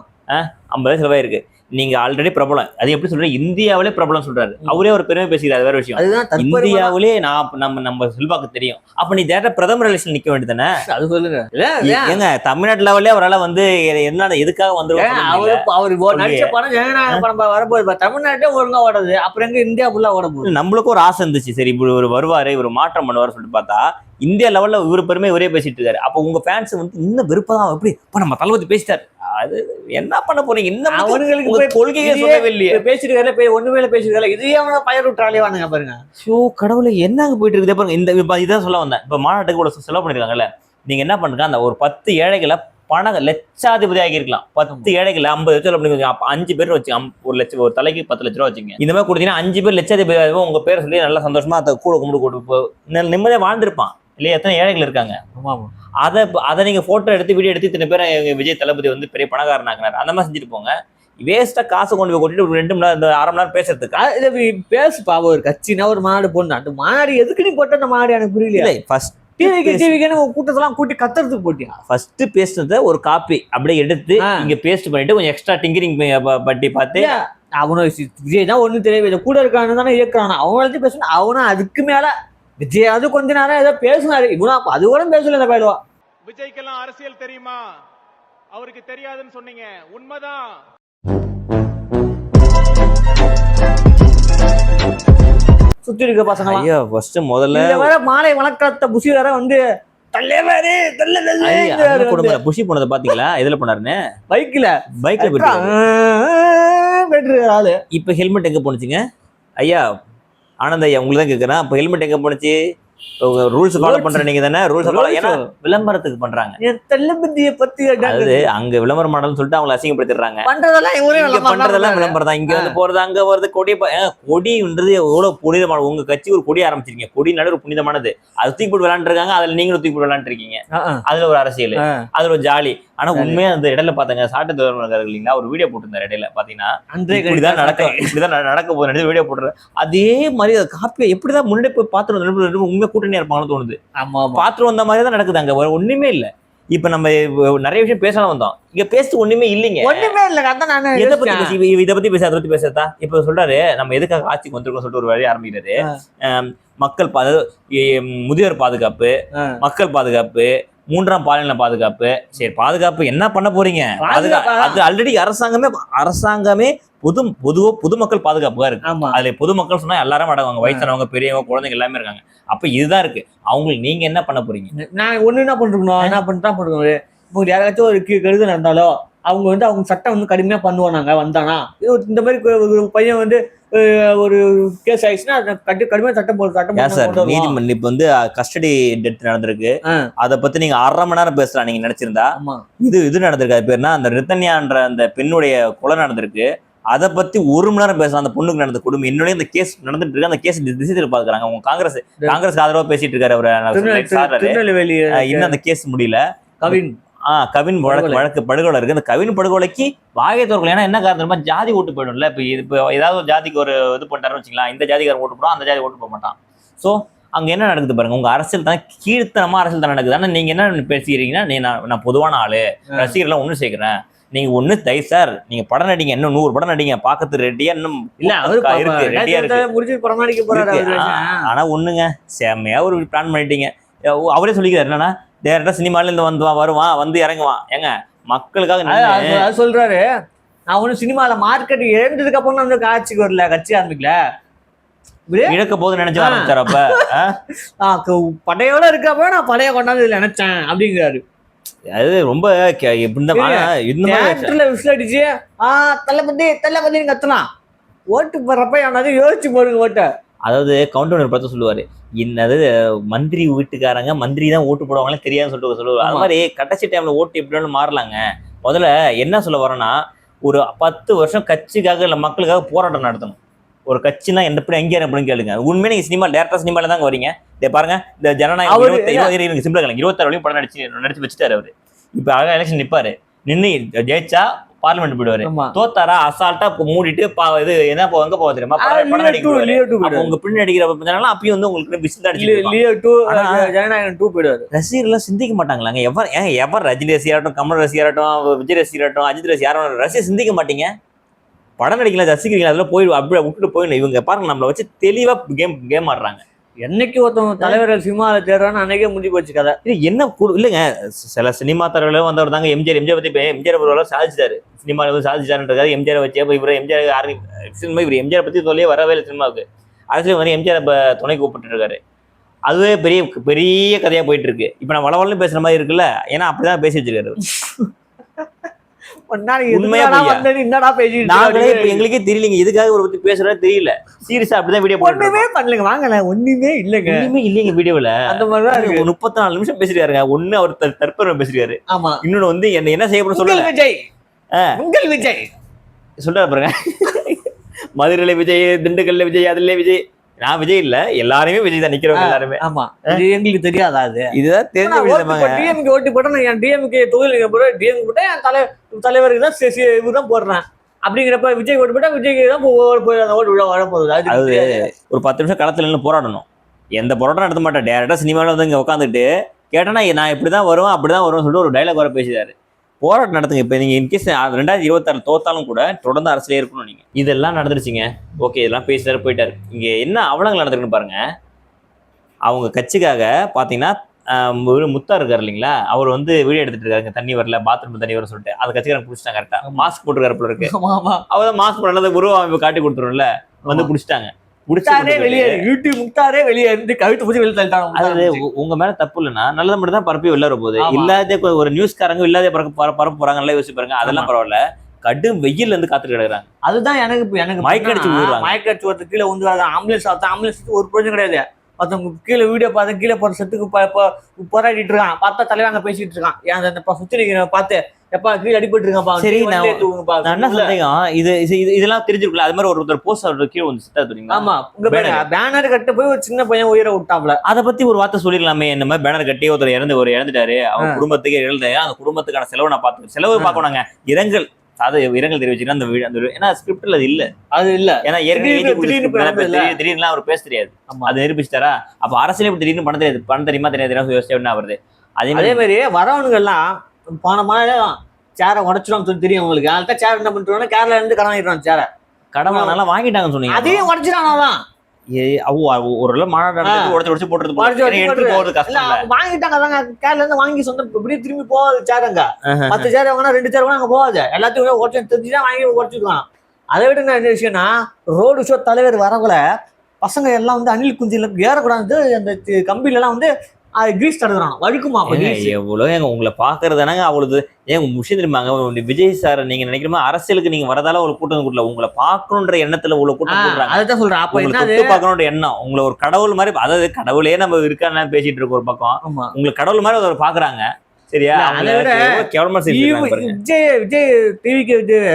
ஐம்பது லட்சம் செலவாயிருக்கு நீங்க ஆல்ரெடி பிரபலம். அது எப்படி சொல்றீங்க இந்தியாவிலே பிரபலம் சொல்றாரு. அவரே ஒரு பெருமை பேசிக்கிறார் அது வேற விஷயம். அதுதான் இந்தியாவிலே நான் நம்ம நம்ம செல்வாக்கு தெரியும். அப்ப நீ டேரக்டா பிரதமர் எலெக்ஷன் நிக்க வேண்டியதானே அது சொல்லுங்க? ஏங்க தமிழ்நாட்டு லெவல்லே அவரால வந்து என்ன எதுக்காக ஏன் வந்து அவரு அவரு. நடிச்ச படம் வரப்போகுது. இப்ப தமிழ்நாட்டே ஒழுங்கா ஓடுது. அப்புறம் எங்க இந்தியா ஃபுல்லா ஓட போகுது? நம்மளுக்கும் ஒரு ஆசை இருந்துச்சு. சரி இப்படி ஒரு வருவாரு இவர் மாற்றம் பண்ணுவார் சொல்லிட்டு பார்த்தா இந்தியா லெவல்ல இவர் பெருமை இவரே பேசிட்டு இருக்காரு. அப்ப உங்க ஃபேன்ஸ் வந்து இன்னும் விருப்பம் எப்படி? இப்ப நம்ம தளபதி பேசிட்டாரு. அது என்ன பண்ண போறீங்க? இன்னும் போய் கொள்கையே இதையே சொல்லவே இல்லையே இப்ப பேசிட்டு இருக்காரு, போய் ஒண்ணுமே இருக்காரு. இதையே அவன பயிர் விட்டாலே வானுங்க பாருங்க. ஷோ கடவுளே என்னங்க போயிட்டு இருக்குது? பாருங்க இந்த இதான் சொல்ல வந்தேன். இப்ப மாநாட்டுக்கு இவ்வளவு செலவு பண்ணிருக்காங்கல்ல. நீங்க என்ன பண்ணுங்க அந்த ஒரு பத்து ஏழைகளை பண லட்சாதிபதி ஆகியிருக்கலாம் பத்து ஏழைகளை ஐம்பது லட்சம் அப்படி அப்ப அஞ்சு பேர் வச்சு ஒரு லட்சம் ஒரு தலைக்கு பத்து லட்ச ரூபா வச்சுங்க. இந்த மாதிரி கொடுத்தீங்கன்னா அஞ்சு பேர் லட்சாதிபதி ஆகும், உங்க பேரை சொல்லி நல்லா சந்தோஷமா அதை கூட கும்பிடு கொடு இப்போ நி- நிம்மதியா வாழ்ந்திருப்பான். இல்லையா? எத்தனை ஏழைகள் இருக்காங்க? அதை அதை நீங்க போட்டோ எடுத்து வீடியோ எடுத்து இத்தனை பேரை எங்க விஜய் தளபதி வந்து பெரிய பணக்காரன் ஆக்குனாரு அந்த மாதிரி செஞ்சுட்டு போங்க. வேஸ்டா காசை கொண்டு போய் கொட்டிட்டு ஒரு ரெண்டு மணி நேரம் அரை மணி நேரம் பேசுறதுக்கு. பேசுப்பா ஒரு கட்சினா ஒரு மாநாடு போடணும். அந்த மாநாடு எதுக்கு நீ போட்ட அந்த மாநாடு எனக்கு புரியலையா? இல்லை ஃபர்ஸ்ட் டிவிக்கு டிவிக்கு கூட்டத்தெல்லாம் கூட்டி கத்துறதுக்கு போட்டியா? ஃபர்ஸ்ட் பேசுனதை ஒரு காப்பி அப்படியே எடுத்து. இங்க பேஸ்ட் பண்ணிட்டு கொஞ்சம் எக்ஸ்ட்ரா டிங்கரிங் பட்டி பார்த்து. அவனும் விஜய் தான் ஒண்ணும் தெரியல விஜய் கூட இருக்கானு தானே இயக்குறான். அவனாச்சும் பேசணும். அவனும் அதுக்கு மேல விஜயாவது கொஞ்ச நேரம் ஏதோ பேசினாரு. அப்ப அது கூட பேசல இந்த பயிடுவா விஜய்க்கெல்லாம் அரசியல் தெரியுமா? அவருக்கு தெரியாதுன்னு சொன்னீங்க. உண்மைதான். சுத்தி இருக்க பசங்க ஐயோ ஃபர்ஸ்ட் முதல்ல இதுல வேற மாலை வணக்கத்த புசி வேற வந்து தலைவரே தள்ள தள்ள குடும்பத்துல புஷி போனதை பாத்தீங்களா? எதுல போனாருன்னு? பைக்ல பைக்ல போயிட்டு பெட்ரு ஆளு. இப்ப ஹெல்மெட் எங்க போனுச்சுங்க ஐயா ஆனந்த் ஐயா உங்களுக்கு தான் கேக்குறேன். அப்ப ஹெல்மெட் எங்க போனுச்சு ரூல்ஸ் ஃபாலோ. பண்ற நீங்க தானே ரூல்ஸ் ஃபாலோ. ஏன்னா விளம்பரத்துக்கு பண்றாங்க. தள்ளுபதியை பத்தி அதாவது அங்க விளம்பரம் மாடல்னு சொல்லிட்டு அவங்களை அசிங்கப்படுத்திடுறாங்க. பண்றதெல்லாம் இவரே பண்றதெல்லாம். விளம்பரம் தான். இங்க வந்து போறது அங்க வருது கொடி கொடின்றது எவ்வளவு புனிதமான உங்க கட்சி ஒரு கொடி ஆரம்பிச்சிருக்கீங்க. கொடினால ஒரு புனிதமானது. அது தூக்கி போட்டு விளையாண்டுருக்காங்க அதுல நீங்களும் தூக்கி போட்டு விளையாண்டுருக்கீங்க. அதுல ஒரு அரசியல். அதுல ஒரு ஜாலி. ஆனா. உண்மையா அந்த இடையில பாத்தங்க சாட்டு தோழர்கள் இல்லைங்களா ஒரு வீடியோ போட்டிருந்தாரு இடையில பாத்தீங்கன்னா. இப்படிதான் நடக்க இப்படிதான் நட- நடக்க போகுது வீடியோ போட்டுறேன் அதே மாதிரி அதை காப்பி எப்படிதான் முன்னாடி போய் பாத்துட்டு வந்து உண்மையா கூட்டணியா இருப்பாங்கன்னு தோணுது. ஆமா பாத்துட்டு வந்த மாதிரி தான் நடக்குது அங்க ஒண்ணுமே இல்ல. இப்ப நம்ம நிறைய விஷயம் பேசலாம் வந்தோம். இங்க பேசுறது ஒண்ணுமே இல்லைங்க. ஒண்ணுமே இல்ல நானு எதை பத்தி. பேசி இதை பத்தி பேச அதை பத்தி பேசுறதா இப்ப சொல்றாரு நம்ம எதுக்காக ஆட்சிக்கு வந்திருக்கோம் சொல்லிட்டு ஒரு வழி ஆரம்பிக்கிறாரு. மக்கள் பா- அதாவது, எ- முதியோர் பாதுகாப்பு. மக்கள் பாதுகாப்பு மூன்றாம் பாலின பாதுகாப்பு. சரி பாதுகாப்பு என்ன பண்ண போறீங்க? அது ஆல்ரெடி அரசாங்கமே அரசாங்கமே பொது பொதுவா பொதுமக்கள் பாதுகாப்பா இருக்கு. அதுல பொதுமக்கள் சொன்னா எல்லாரும் அடங்குவாங்க. வயசானவங்க பெரியவங்க குழந்தைங்க எல்லாமே இருக்காங்க. அப்ப இதுதான் இருக்கு. அவங்களுக்கு நீங்க என்ன பண்ண போறீங்க? நான் ஒண்ணு என்ன பண்ணிருக்கணும்? என்ன பண்ணிட்டு பண்ணிருக்கணும் இப்போ யாராச்சும் ஒரு கெடுதல் நடந்தாலோ அவங்க வந்து அவங்க சட்டம் வந்து கடுமையா பண்ணுவோம் நாங்க வந்தானா இந்த மாதிரி பையன் வந்து ஒரு கேஸ் ஆயிடுச்சுன்னா கட்டு கடுமையா சட்டம் போடு சட்டம் சார். நீதிமன்றம் இப்ப வந்து கஸ்டடி டெத் நடந்திருக்கு. அதை பத்தி நீங்க அரை மணி நேரம் பேசலாம் நீங்க நினைச்சிருந்தா. இது இது நடந்திருக்கு. அது பேர்னா அந்த ரித்தன்யான்ற அந்த பெண்ணுடைய கொலை நடந்திருக்கு. அதை பத்தி ஒரு மணி நேரம் பேசலாம் அந்த பொண்ணுக்கு நடந்த கொடுமை. என்னுடைய இந்த கேஸ் நடந்துட்டு இருக்கு. அந்த கேஸ் திசை திருப்பாக்குறாங்க உங்க காங்கிரஸ் காங்கிரஸ் ஆதரவா பேசிட்டு இருக்காரு அவரு. இன்னும் அந்த கேஸ் முடியல. கவின். ஆ கவின் வழக்கு. வழக்கு படுகொலை இருக்கு. அந்த கவின் படுகொலைக்கு வாகை தோற்கல. ஏன்னா என்ன காரணமா ஜாதி ஓட்டு போயிடும்ல. இப்போ இது இப்போ ஏதாவது ஒரு ஜாதிக்கு ஒரு இது பண்ணிட்டாருன்னு வச்சுக்கலாம் இந்த ஜாதிக்காரன் ஓட்டு போடுவோம் அந்த ஜாதி ஓட்டு போக மாட்டான். ஸோ அங்க என்ன நடக்குது பாருங்க. உங்க அரசியல் தான் கீழ்த்தனமா அரசியல் தான் நடக்குது. ஆனா நீங்க என்ன பேசிக்கிறீங்கன்னா நீ நான் நான் பொதுவான ஆளு. ரசிகர்லாம் ஒண்ணு சேர்க்கிறேன். நீங்க ஒண்ணு தை சார். நீங்க படம் நடிங்க. இன்னும் நூறு படம் நடிங்க. பாக்கத்து ரெடியா இன்னும் இல்ல இருக்கா, ரெடியா இருக்கு. ஆனா ஒண்ணுங்க. செம்மையா ஒரு பிளான் பண்ணிட்டீங்க. அவரே சொல்லிக்கிறாரு என்னன்னா டேரக்டா சினிமால இருந்து வந்து வருவான் வந்து இறங்குவான். ஏங்க மக்களுக்காக சொல்றாரு. நான் ஒண்ணு சினிமால மார்க்கெட் இழந்ததுக்கு அப்புறம் நான் வந்து ஆட்சிக்கு வரல கட்சி ஆரம்பிக்கல இழக்க போது நினைச்சு. ஆரம்பிச்சார் அப்ப. படையோட இருக்கப்ப நான் படைய கொண்டாந்து நினைச்சேன் அப்படிங்கிறாரு. அது ரொம்ப இந்த மாதிரி விசில் அடிச்சு ஆ தளபதி தளபதினு கத்தலாம் ஓட்டு போடுறப்ப எவனாவது யோசிச்சு போடுங்க ஓட்ட. அதாவது கவுண்டர் பார்த்து சொல்லுவாரு. என்னது மந்திரி வீட்டுக்காரங்க மந்திரி தான் ஓட்டு போடுவாங்களே தெரியாதுன்னு சொல்லிட்டு சொல்லுவாரு. அது. மாதிரி கடைசி டைம்ல ஓட்டு எப்படி வேணாலும் மாறலாங்க. முதல்ல என்ன சொல்ல வரேன்னா ஒரு பத்து வருஷம் கட்சிக்காக இல்ல மக்களுக்காக போராட்டம் நடத்தணும். ஒரு கட்சினா என்ன எப்படி எங்கே அப்படின்னு கேளுங்க. உண்மையே நீங்க சினிமா டேரக்டா சினிமால தாங்க வரீங்க இதை பாருங்க இந்த ஜனநாயகம் இருபத்தி இருபது இருபது சிம்பிள் இருபத்தாறு வரையும் படம் நடிச்சு நடிச்சு வச்சுட்டாரு அவரு. இப்ப அழகா எலெக்ஷன் நிப்பாரு. நின்னு ஜெயிச்சா பார்லிமெண்ட் போயிடுவாரு. தோத்தாரா அசால்ட்டா மூடிட்டு பா இது என்ன போ எங்க போக தெரியுமா? உங்க பின் நடிக்கிற பத்தினால அப்பயும் வந்து உங்களுக்கு விசில். லியோ டூ போயிடுவாரு. ரசிகர்லாம் சிந்திக்க மாட்டாங்களாங்க. எவர் ஏங்க எவர் ரஜினி ரசிகராகட்டும் கமல் ரசிகராகட்டும் விஜய் ரசிகராகட்டும் அஜித் ரசி யாரும் ரசிகர் சிந்திக்க மாட்டீங்க. படம் நடிக்கலாம் ரசிக்கிறீங்க அதுல போய் அப்படியே விட்டுட்டு போயிடணும். இவங்க பாருங்க நம்மளை வச்சு தெளிவா கேம் கேம் ஆடுறாங்க. என்னைக்கு ஒருத்தவங்க தலைவர்கள் சினிமாவில் தேடுறான்னு அன்னைக்கே முடிஞ்சு போச்சு கதை. இது என்ன கூடு இல்லைங்க சில சினிமா தரவுல வந்தவர் தாங்க எம்ஜிஆர் எம்ஜிஆர் பத்தி இப்ப எம்ஜிஆர் ஒரு சாதிச்சிட்டாரு. சினிமாவில் வந்து சாதிச்சாருன்றது எம்ஜிஆர் வச்சு அப்ப இவர் எம்ஜிஆர் யாரு சினிமா இவர் எம்ஜிஆர் பத்தி சொல்லி வரவே இல்லை சினிமாவுக்கு. அரசியல் வந்து எம்ஜிஆர் இப்ப துணை கூப்பிட்டு இருக்காரு அதுவே பெரிய பெரிய கதையா போயிட்டு இருக்கு. இப்ப நான் வளவளன்னு பேசுற மாதிரி இருக்குல்ல ஏன்னா அப்படிதான் பேசி வச்சிருக்காரு முன்னாடி உண்மையா எதுக்குடா பொய்யா? வந்தேன்னு என்னடா நாங்களே இப்ப? எங்களுக்கே தெரியலங்க. எதுக்காக ஒரு பத்தி பேசுறதா தெரியல. சீரியஸா அப்படிதான் வீடியோ ஒண்ணுமே பண்ணலங்க. வாங்கல ஒண்ணுமே இல்லைங்க. ஒண்ணுமே இல்லைங்க வீடியோல அந்த மாதிரிதான் முப்பத்தி நாலு நிமிஷம் பேசிருக்காருங்க. ஒண்ணு அவர் தற்பெருமை பேசிருக்காரு. ஆமா. இன்னொன்னு வந்து என்ன என்ன விஜய். உங்கள் விஜய். சொல்றாரு பாருங்க. மதுரையில விஜய் திண்டுக்கல்ல விஜய் அதுல விஜய். நான் விஜய் இல்ல எல்லாருமே விஜய் தான் நிக்கிறவங்க எல்லாருமே. ஆமா. இது எங்களுக்கு தெரியாதா அது. இதுதான் தெரிஞ்ச விஷயமாங்க டிஎம்கே ஓட்டு போட்டா நான் என் டிஎம்கே தொகுதியில் போட டிஎம்கே போட்டா என் தலை தலைவருக்கு தான் சி- இவர் தான் போடுறேன். அப்படிங்கிறப்ப விஜய் ஓட்டு போட்டா விஜய்க்கு தான் போய் அந்த ஓட்டு விழா வர போகுது. அது. ஒரு பத்து நிமிஷம் களத்துல நின்று போராடணும். எந்த போராட்டம் நடத்த மாட்டேன். டேரக்டா சினிமாவில் வந்து இங்க உட்காந்துட்டு கேட்டனா நான் இப்படிதான் வருவேன் அப்படிதான் வருவேன் சொல்லிட்டு ஒரு டைலாக் வர பேசிட்டாரு. போராட்டம் நடத்துங்க. இப்போ நீங்க இன்கேஸ் ரெண்டாயிரத்தி இருபத்தாறு தோத்தாலும் கூட தொடர்ந்து அரசியலே இருக்கணும் நீங்க இதெல்லாம் நடந்துருச்சுங்க. ஓகே இதெல்லாம் பேசிட்டாரு போயிட்டாரு. இங்க என்ன அவலங்கள் நடந்திருக்குன்னு பாருங்க. அவங்க கட்சிக்காக பாத்தீங்கன்னா ஆஹ் இவரு முத்தா இருக்காரு இல்லைங்களா? அவர் வந்து வீடியோ எடுத்துட்டு இருக்காருங்க தண்ணி வரல பாத்ரூம் தண்ணி வர சொல்லிட்டு. அந்த கட்சிக்காரன் பிடிச்சிட்டாங்க கரெக்டா. மாஸ்க் போட்டுருக்காரு போல இருக்கு. அவர் தான் மாஸ்க் போடுறது உருவ காட்டி கொடுத்துரும்ல. வந்து பிடிச்சிட்டாங்க. முக்தாரே வெளியே யூடியூப் முக்தாரே வெளியே இருந்து கழுத்து பூச்சி வெளியே தள்ளிட்டாங்க உ- உங்க மேல தப்பு இல்லைன்னா நல்லது மட்டும் தான் பரப்பி வெளில போகுது. இல்லாத ஒரு நியூஸ்காரங்க இல்லாத பரப்ப பர- பரப்ப போறாங்க நல்லா யோசிச்சு பாருங்க. அதெல்லாம். பரவாயில்ல. கடும் வெயில் இருந்து காத்துட்டு கிடக்குறாங்க. அதுதான் எனக்கு இப்ப எனக்கு மயக்க அடிச்சு. மயக்க அடிச்சு ஒருத்தர் கீழே வந்து ஆம்புலன்ஸ் ஆத்தா ஆம்புலன்ஸ் ஒரு பிரச்சனை கிடையாது. ஒருத்தவங்க கீழே வீடியோ பார்த்து கீழே போற செத்துக்கு போராடிட்டு இருக்கான் பார்த்தா தலைவாங்க பேசிட்டு இருக்கான். அந்த நிக்கிற பார்த்து எப்பா கீழே அடிபட்டு இருக்கான்ப்பா சரி, நான். நான் என்ன சந்தேகம் இது இது- இது- இதெல்லாம் தெரிஞ்சிருக்கல அது மாதிரி ஒரு ஒருத்தர் போஸ்ட் கீழே வந்து சித்தா தெரியுங்களா? ஆமா. உங்க பேனர் கட்ட போய் ஒரு சின்ன பையன் உயிரை விட்டாப்ல. அதை பத்தி ஒரு வார்த்தை சொல்லிடலாமே. இந்த மாதிரி பேனர் கட்டி ஒருத்தர் இறந்து ஒரு இறந்துட்டாரு. அவங்க குடும்பத்துக்கு இழந்தாரு அந்த குடும்பத்துக்கான செலவு நான் பார்த்து செலவு பார்க்கணுங்க. இரங்கல். அது இரங்கல் தெரிவிச்சுன்னா அந்த வீடு அந்த ஏன்னா ஸ்கிரிப்ட்ல அது இல்ல. அது இல்ல. ஏன்னா ஏற்கனவே திடீர்னு- அவர் பேச தெரியாது. அது நிரூபிச்சிட்டாரா? அப்ப அரசியல் இப்படி திடீர்னு பணம் தெரியாது பணம் தெரியுமா தெரியாது. யோசிச்சா என்ன வருது அதே மாதிரி மாதிரி வரவனுங்க எல்லாம் போன மாதிரி சேரை உடச்சிடும் சொல்லி தெரியும் உங்களுக்கு. அதனால சேர் என்ன பண்ணிட்டு கேரளா இருந்து கடன் ஆயிடுவான் சேரை. கடன் வாங்கினாலும் வாங்கிட்டாங்கன்னு சொன்னீங்க. அதையும் அவ- அவ- ஒரு நடந்துட்டு உடச்சு உடச்சு போட்டுறது வாங்கிட்டாங்க அதாங்க. கேரளா இருந்து வாங்கி சொந்த இப்படியே திரும்பி போகாது சேர் அங்க. ஆஹா. பத்து சேர் வாங்கினா ரெண்டு சேர் வாங்க அங்க போகாது. எல்லாத்தையும் உடச்சு தெரிஞ்சுதான் வாங்கி உடச்சிருக்கான் அதை விட என்ன விஷயம்னா ரோடு ஷோ தலைவர் வரக்குள்ள பசங்க எல்லாம் வந்து அணில் குஞ்சில ஏறக்கூடாது அந்த எல்லாம் வந்து அது கிரீஸ் தடுக்கிறான்? வழுக்குமா. எவ்வளவு ஏங்க உங்களை பாக்குறதுனாங்க அவ்வளவு ஏன் விஷயம் தெரியுமாங்க விஜய் சார் நீங்க நினைக்கிறமா அரசியலுக்கு நீங்க வரதால ஒரு கூட்டம் கூட்டல. உங்களை பார்க்கணுன்ற எண்ணத்துல உங்களை கூட்டம் கூட்டுறாங்க அதைத்தான் சொல்றேன். அப்ப தொட்டு பார்க்கணுன்ற எண்ணம். உங்களை ஒரு கடவுள் மாதிரி அதாவது கடவுளே நம்ம இருக்கான்னு பேசிட்டு இருக்கோம் ஒரு பக்கம். ஆமா. உங்களை கடவுள் மாதிரி ஒரு பாக்குறாங்க சரியா கேவலமா விஜய் விஜய் டிவிக்கு விஜய்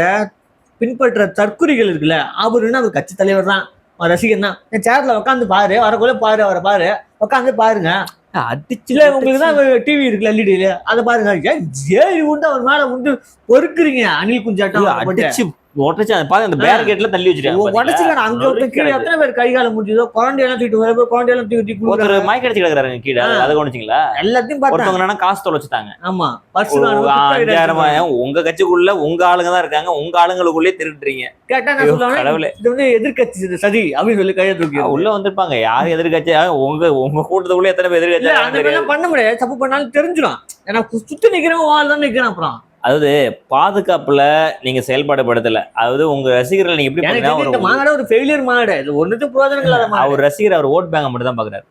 பின்பற்ற தற்குறிகள் இருக்குல்ல அவருன்னா அவர் கட்சி தலைவர் தான். ரசிகன் தான். சேர்ல உட்காந்து பாரு வரக்குள்ள பாரு அவரை பாரு. உட்காந்து பாருங்க. அடிச்சு இல்ல உங்களுக்கு தான் டிவி இருக்குல்ல எல்இடியில அதை பாருங்க. ஏன் ஏறி உண்டு அவர் மேல வந்து பொறுக்குறீங்க. அனில் குஞ்சாட்டம். அடிச்சு உடச்சு பாருங்க அந்த பேரிகேட்ல தள்ளி வச்சிருக்காங்க? உடச்சுக்கலாம் அங்க கீழே. எத்தனை பேர் கை காலம் முடிஞ்சதோ குழந்தையெல்லாம் தூக்கிட்டு வர குழந்தையெல்லாம் தூக்கி தூக்கி ஒருத்தர். மயக்க அடிச்சு கிடக்குறாங்க கீழே. அதை கவனிச்சிங்களா எல்லாத்தையும் என்னன்னா காசு தொலைச்சிட்டாங்க ஆமா அஞ்சாயிரம். உங்க கட்சிக்குள்ள உங்க ஆளுங்க தான் இருக்காங்க உங்க ஆளுங்களுக்குள்ளே திருடுறீங்க கேட்டா சொல்லுவாங்க கடவுளே. இது வந்து எதிர்கட்சி சதி அப்படின்னு சொல்லி கையை தூக்கி உள்ள வந்திருப்பாங்க யார் எதிர்கட்சி உங்க உங்க கூட்டத்துக்குள்ள எத்தனை பேர் எதிர்கட்சி பண்ண முடியாது தப்பு பண்ணாலும் தெரிஞ்சிடும் ஏன்னா சுத்தி நிக்கிறவன் வாழ் தான் நிக்கிறான் அப்புறம் அதாவது பாதுகாப்புல நீங்க செயல்பாடு படுத்தல அதாவது உங்க ரசிகர்கள் நீங்க எப்படி மாநாடு ஒரு ஃபெயிலியர் மாநாடு இது ஒண்ணுத்துக்கு பிரயோஜனம் இல்லாத அவர் ரசிகர் அவர் ஓட் பேங்க மட்டும் தான் பாக்குறாரு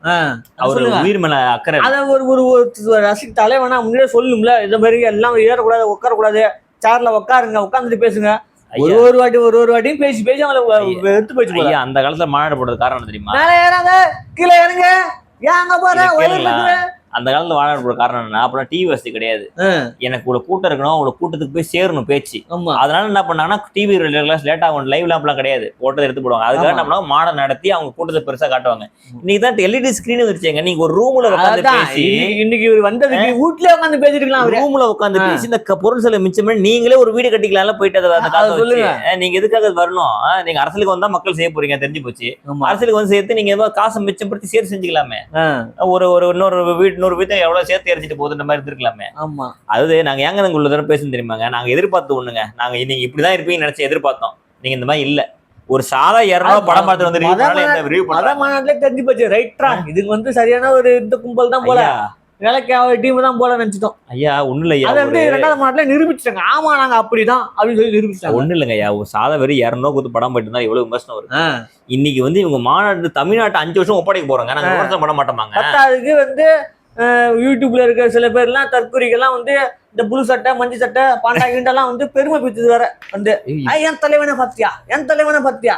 அவர். உயிர் மேல அக்கறை. அத ஒரு ஒரு ரசிக தலைவனா முன்னாடியே சொல்லணும்ல இந்த மாதிரி எல்லாம் ஏறக்கூடாது உட்காரக்கூடாது. சேர்ல உட்காருங்க உட்காந்துட்டு பேசுங்க. ஒரு ஒரு வாட்டி ஒரு ஒரு வாட்டியும் பேசி பேசி அவங்களை எடுத்து போயிட்டு போல. ஐயா அந்த காலத்துல மாநாடு போடுறது காரணம் தெரியுமா? மேல ஏறாத கீழே இறங்க. ஏன் அங்க போற? அந்த காலத்துல போடுற காரணம் என்ன அப்புறம் டிவி வசதி கிடையாது. எனக்கு இவ்வளவு கூட்டம் இருக்கணும் அவ்வளவு கூட்டத்துக்கு போய் சேரணும் பேச்சு. அதனால என்ன பண்ணாங்கன்னா டிவி கிளாஸ் லேட் ஆகும் லைவ் லேம்ப்லாம் கிடையாது. போட்டதை எடுத்து போடுவாங்க. அதுக்காக பண்ணுவாங்க? மாடம் நடத்தி அவங்க கூட்டத்தை பெருசா காட்டுவாங்க. இன்னைக்கு தான் எல்இடி ஸ்கிரீன் வந்துருச்சுங்க நீங்க ஒரு ரூம்ல உட்காந்து பேசி இன்னைக்கு- இவர் வந்ததுக்கு வீட்லயே உட்காந்து பேசிட்டு இருக்கலாம் ரூம்ல உட்காந்து. பேசி இந்த பொருள் செலவு மிச்சம் நீங்களே ஒரு வீடு கட்டிக்கலாம்ல போயிட்டு அந்த வச்சு. சொல்லுங்க. நீங்க எதுக்காக வரணும்? நீங்க அரசியலுக்கு வந்தா மக்கள் செய்ய போறீங்க தெரிஞ்சு போச்சு. ஆமா. அரசியலுக்கு வந்து சேர்த்து நீங்க காசை மிச்சப்படுத்தி சேர்த்து செஞ்சுக்கலாமே. ஒரு ஒரு இன்னொரு வீடு இன்னொரு வீட்டை எவ்வளவு சேர்த்து எரிச்சிட்டு போகுதுன்ற மாதிரி இருந்திருக்கலாமே. ஆமா. அதாவது நாங்க ஏங்க நாங்க உள்ள தடவை பேசணும் தெரியுமாங்க? நாங்க எதிர்பார்த்து ஒண்ணுங்க. நாங்க நீங்க இப்படிதான் இருப்பீங்கன்னு நினைச்சு எதிர்பார்த்தோம். நீங்க இந்த மாதிரி இல்ல. ஒரு சாதா இரநூறு படம் பார்த்து வந்து பண்ணாலும்? மாநாட்டிலே தெரிஞ்சு போச்சு. ரைட்ரா இதுக்கு வந்து சரியான ஒரு இந்த கும்பல் தான் போல. வேலைக்கு டீம் தான் போல நினைச்சிட்டோம். ஐயா ஒண்ணு இல்லையா அதை வந்து ரெண்டாவது மாநாட்டில நிரூபிச்சிட்டாங்க. ஆமா நாங்க அப்படிதான் அப்படின்னு சொல்லி நிரூபிச்சிட்டாங்க. ஒண்ணு இல்லைங்க ஐயா. ஒரு சாதா வெறும் இரநூறு கொடுத்து படம் போயிட்டு இருந்தா எவ்வளவு விமர்சனம் வரும். இன்னைக்கு வந்து இவங்க மாநாடு தமிழ்நாட்டு அஞ்சு வருஷம் ஒப்படைக்க போறாங்க. நாங்க. விமர்சனம் பண்ண மாட்டோமாங்க. பத்தாவதுக்கு வந்து யூடியூப்ல இருக்க சில பேர்லாம் தற்கொலைகள்லாம் வந்து இந்த புழு சட்டை மஞ்சள் சட்டை பாண்டா கிண்டெல்லாம் வந்து பெருமை பிடிச்சது வேற. வந்து ஏய், "ஐய், என் தலைவனை பத்தியா? என் தலைவனை பத்தியா?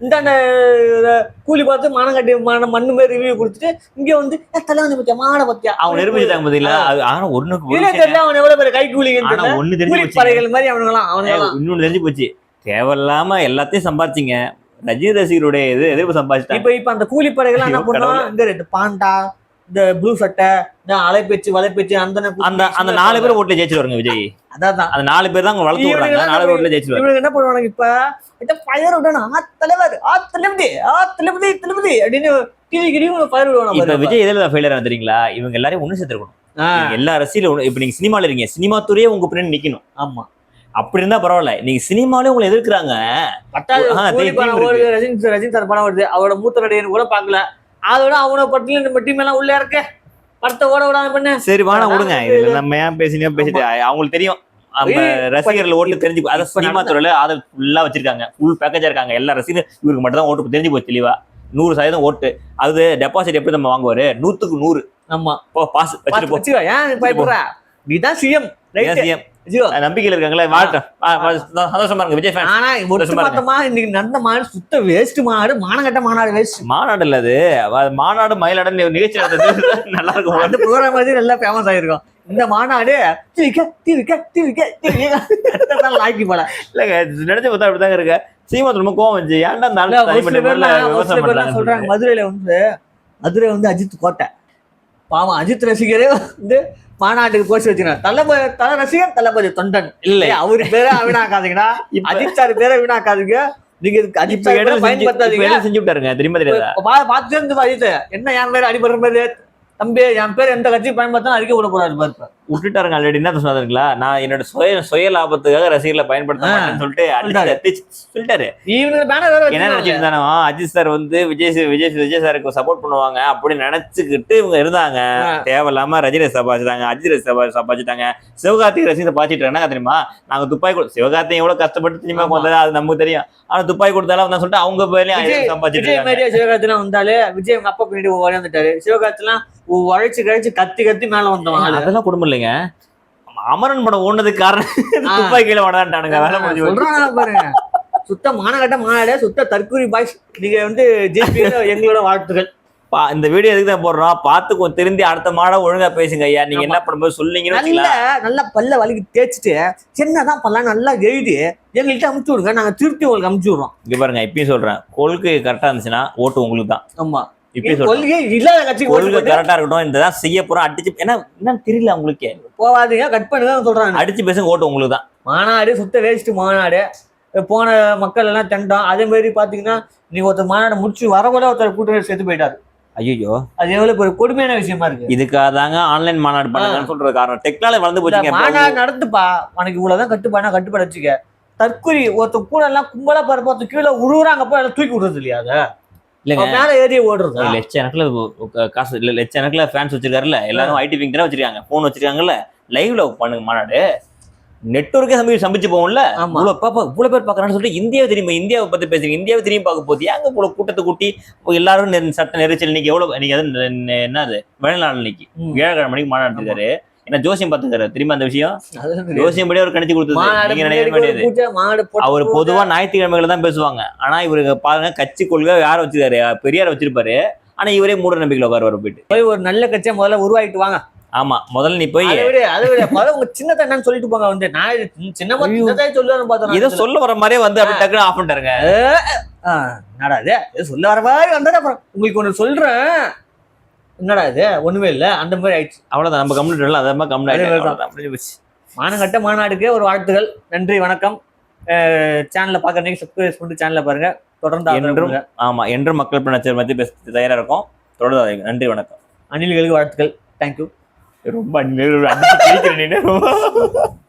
இந்த கூலி பார்த்து மானம் கட்டி மான மண்ணு மாதிரி ரிவ்யூ கொடுத்துட்டு இங்க வந்து தலைவனை பத்தியா? மான பத்தியா? அவங்க நிரூபிச்சுட்டாங்க பாத்தீங்களா? அது- ஆனா ஒண்ணுக்கு இல்ல தெரியல அவன் எவ்வளவு பேர் கை கூலிங்க ஒண்ணு தெரிஞ்சு கூலி பறைகள் மாதிரி அவனுங்களாம் அவனுங்களாம். இன்னொன்னு தெரிஞ்சு போச்சு. தேவையில்லாம எல்லாத்தையும் சம்பாதிச்சீங்க ரஜினி ரசிகருடைய இது எதிர்ப்பு சம்பாதிச்சிட்டாங்க இப்ப இப்ப அந்த கூலி படைகள்லாம் என்ன பண்ணுவான் இந்த பாண்டா இந்த ப்ளூ சட்டை இந்த அலைப்பேச்சு வலைப்பேச்சு அந்த அந்த அந்த நாலு பேர் ஓட்டுல ஜெயிச்சு வருங்க விஜய். அதான் அந்த நாலு பேர் தான் வளர்த்து விடுறாங்க. நாலு ஓட்டுல ஜெயிச்சு இவனுக்கு என்ன பண்ணுவானுங்க இப்ப? இத ஃபயர் விடணும் ஆ தலைவர் ஆ தளபதி ஆ தளபதி தளபதி அப்படின்னு டிவி கிரி ஃபயர் இப்ப விடுவாங்க விஜய் எதில் ஃபெயிலியர் தெரியுங்களா? இவங்க எல்லாரையும் ஒண்ணு சேர்த்துருக்கணும். எல்லா ரசிகர்களும் இப்ப நீங்க சினிமால இருக்கீங்க. சினிமா துறையே உங்க பின்னாடி நிக்கணும். ஆமா. அப்படி இருந்தா பரவாயில்ல. நீங்க சினிமாலே உங்களை எதிர்க்கிறாங்க. ரஜினி சார் படம் வருது. அவரோட மூத்த நடிகர் கூட பார்க்கல. அதோட அவன படத்துல நம்ம டீம் எல்லாம் உள்ள இருக்க படத்தை ஓட விடாம பண்ணு. சரி வாணா விடுங்க. இதுல நம்ம ஏன் பேசினே பேசிட்டு அவங்களுக்கு தெரியும். ரசிகர்கள் ஓட்டு தெரிஞ்சு இப்ப சினிமா துறையில அதை ஃபுல்லா வச்சிருக்காங்க. ஃபுல் பேக்கேஜா இருக்காங்க. எல்லா ரசிகரும் இவருக்கு மட்டும் தான் ஓட்டு தெரிஞ்சு போச்சு தெளிவா. நூறு சதவீதம் ஓட்டு. அது டெபாசிட் எப்படி நம்ம வாங்குவாரு? நூத்துக்கு நூறு. ஆமா. பாஸ் வச்சுக்கோ. ஏன் பயப்படுற? நீதான் சிஎம் நம்பிக்கையில் இருக்காங்களே சந்தோஷமா இருக்கு விஜய் ஃபேன் ஆனா ஒட்டுமொத்தமா இன்னைக்கு நடந்த மாடு சுத்த வேஸ்ட் மாடு மானகட்ட மாநாடு வேஸ்ட் மாநாடு இல்ல அது. மாநாடு மயிலாடு நிகழ்ச்சி நடந்தது நல்லா இருக்கும். அந்த ப்ரோக்ராம் மாதிரி நல்லா ஃபேமஸ் ஆயிருக்கும். இந்த மாநாடு டிவிக்க டிவிக்க டிவிக்க டிவிக்க லாக்கி போல. இல்லங்க நினைச்சு பார்த்தா அப்படிதாங்க இருக்க. சீமான் ரொம்ப கோவம் வந்துச்சு. ஏன்டா பேர்லாம் சொல்றாங்க. மதுரையில வந்து மதுரை வந்து அஜித் கோட்டை. பாவம் அஜித் ரசிகரே வந்து மாநாட்டுக்கு போஸ்ட் வச்சுக்கிறார் தளபதி தல ரசிகர் தளபதி தொண்டன். இல்ல. அவரு பேரை வீணாக்காதீங்கடா. இப்ப- அஜித் சார் பேரை வீணாக்காதீங்க. நீங்க அஜித் பயன்படுத்தாதீங்க. செஞ்சு விட்டாருங்க தெரியுமா தெரியாதா? இப்ப பா- பார்த்துட்டே இருந்து அஜித். என்ன என் பேர் அடிபடுற மாதிரி தம்பி என் பேர் எந்த கட்சி பயன்படுத்தா அறிக்கை விட போறாரு பாரு இப்ப. விட்டுட்டாருங்க ஆல்ரெடி என்ன சொன்னாருங்களா நான் என்னோட சுய சுய லாபத்துக்காக ரசிகர்களை பயன்படுத்த. மாட்டேன்னு சொல்லிட்டு சொல்லிட்டாரு. என்ன இருந்தானோ அஜித் சார் வந்து விஜய் விஜய் விஜய் சாருக்கு சப்போர்ட் பண்ணுவாங்க அப்படி நினைச்சுக்கிட்டு இவங்க இருந்தாங்க. தேவையில்லாம ரஜினி சபாச்சிட்டாங்க அஜித் ரசி சபா சபாச்சிட்டாங்க சிவகார்த்திக் ரசிகத்தை பாச்சிட்டு என்ன தெரியுமா நாங்க துப்பாக்கி கொடு சிவகார்த்திகை எவ்வளவு கஷ்டப்பட்டு சினிமா. வந்தது அது நமக்கு தெரியும் ஆனா துப்பாக்கி கொடுத்தாலும் சொல்லிட்டு அவங்க பேர்லயும் சம்பாதிச்சிட்டு சிவகார்த்திலாம் வந்தாலே விஜய் அவங்க அப்பா பின்னாடி உட்காந்துட்டாரு சிவகார்த்திலாம் உழைச்சு கழிச்சு கத்தி கத்தி மேல வந்தவன் ஆளு. அதெல்லாம் குடும்பம் இல்லைங்க அமரன் படம் ஓடுனதுக்கு காரணம். துப்பாக்கியில வடான்ட்டானுங்க வேலை முடிஞ்சு பாருங்க. சுத்த மானகட்ட மாநாடு சுத்த தற்கூரி பாய்ஸ். நீங்க வந்து ஜேபி எங்களோட வாழ்த்துக்கள். பா இந்த வீடியோ எதுக்கு தான் போடுறோம்? பார்த்து கொஞ்சம் திருந்தி அடுத்த மாடம் ஒழுங்கா பேசுங்க ஐயா. நீங்க என்ன பண்ணும்போது சொன்னீங்கன்னு நல்ல. நல்ல பல்ல வலிக்கு தேய்ச்சிட்டு என்னதான் பண்ணலாம் நல்லா எழுதி எங்கள்கிட்ட அமுச்சு விடுங்க. நாங்க திருப்பி உங்களுக்கு அமுச்சு விடுறோம். இங்க பாருங்க இப்பயும் சொல்றேன். கொள்கை கரெக்டா இருந்துச்சுன்னா ஓட்டு உங்களுக்கு தான் ஆமா. கொள்கை இல்லாத கட்சி கொள்கை கரெக்டா இருக்கட்டும். இந்த தான் செய்ய போறோம். அடிச்சு ஏன்னா என்னன்னு தெரியல உங்களுக்கு. போவாதீங்க கட் பண்ணுங்க சொல்றாங்க. அடிச்சு பேசுங்க ஓட்டு உங்களுக்கு தான் மாநாடு சுத்த வேஸ்ட் மாநாடு. போன மக்கள் எல்லாம் தண்டம் அதே மாதிரி பாத்தீங்கன்னா நீங்க ஒருத்தர் மாநாடு முடிச்சு வரக்குள்ள ஒருத்தர் கூட்டணி சேர்த்து போயிட்டாரு. ஐயோ அது எவ்வளவு ஒரு கொடுமையான விஷயமா இருக்கு. இதுக்காக தாங்க ஆன்லைன் மாநாடு பண்ணுங்கன்னு சொல்றது காரணம். டெக்னாலஜி வளர்ந்து போச்சுங்க மாநாடு நடத்துப்பா உனக்கு இவ்வளவுதான் கட்டுப்பாடு கட்டுப்பாடு வச்சுக்க. தற்கொலை ஒருத்தர் கூட எல்லாம் கும்பலா பரப்ப ஒருத்தர் கீழே உருவுறாங்க போய் தூக்கி விடுறது இல்லையா அதை? மேல ஏறி ஓடுறது? லட்சக்கணக்கில் காசு இல்ல லட்சக்கணக்கில் ஃபேன்ஸ் வச்சிருக்காருல்ல எல்லாரும் ஐடி பிங்க் தானே வச்சிருக்காங்க ஃபோன் வச்சிருக்காங்கல்ல லைவ்ல பண்ணுங்க மாநாடு. நெட்ஒர்க்கே சம்பி சம்பிச்சு போகும்ல ஆமா. இவ்வளவு பாப்பா இவ்வளவு பேர் பாக்குறான்னு சொல்லிட்டு இந்தியாவை திரும்பி இந்தியாவை பத்தி பேசுறீங்க இந்தியாவை திரும்பி பார்க்க போது ஏங்க இவ்வளவு கூட்டத்தை கூட்டி எல்லாரும் சட்ட நெரிச்சல் இன்னைக்கு எவ்வளவு இன்னைக்கு அது நெ- என்னது? வெளிநாடு இன்னைக்கு. ஏழரை மணிக்கு மாநாடு இருக்காரு என்ன ஜோசியம் பாத்துக்காரு திரும்ப அந்த விஷயம். ஜோசியம் படி அவர் கணிச்சு கொடுத்தது. அவர். பொதுவா ஞாயிற்றுக்கிழமைகளை தான் பேசுவாங்க. ஆனா இவருக்கு பாருங்க கட்சி கொள்கை யாரை வச்சிருக்காரு? பெரியார் வச்சிருப்பாரு. ஆனா இவரே மூட நம்பிக்கையில உட்காருவாரு போயிட்டு. போய் ஒரு நல்ல கட்சியா முதல்ல உருவாக்கிட்டு வாங்க. ஆமா முதல்ல நீ போய் அதை விட முதல்ல உங்க சின்னத்தை என்னன்னு சொல்லிட்டு போங்க வந்து. நான் இது சின்னமா ஐயோ. சின்னதாய் சொல்லுவேன் பார்த்தேன் ஏதோ சொல்ல வர மாதிரியே வந்து அப்படி டக்குன்னு ஆஃப் பண்ணிட்டாருங்க. இது? இது சொல்ல வர மாதிரி வந்தா அப்புறம். உங்களுக்கு ஒண்ணு சொல்றேன். என்னடா இது? ஒண்ணுமே இல்ல. அந்த மாதிரி ஆயிடுச்சு. அவ்வளவுதான். நம்ம மாதிரி கம்ப்ளீட் அதே மாதிரி போச்சு. மானகட்ட மாநாடுக்கு ஒரு வாழ்த்துகள் நன்றி வணக்கம். சேனலை பார்க்கறீங்க சப்ஸ்கிரைப் பண்ணிட்டு சேனலை பாருங்க. தொடர்ந்து என்றும் கொடுங்க. ஆமா என்றும் மக்கள் பிணச்சல் மத்திய பேச தயாரா இருக்கும். தொடர்ந்து நன்றி வணக்கம். அணில்களுக்கு வாழ்த்துக்கள். தேங்க்யூ ரொம்ப ரொம்ப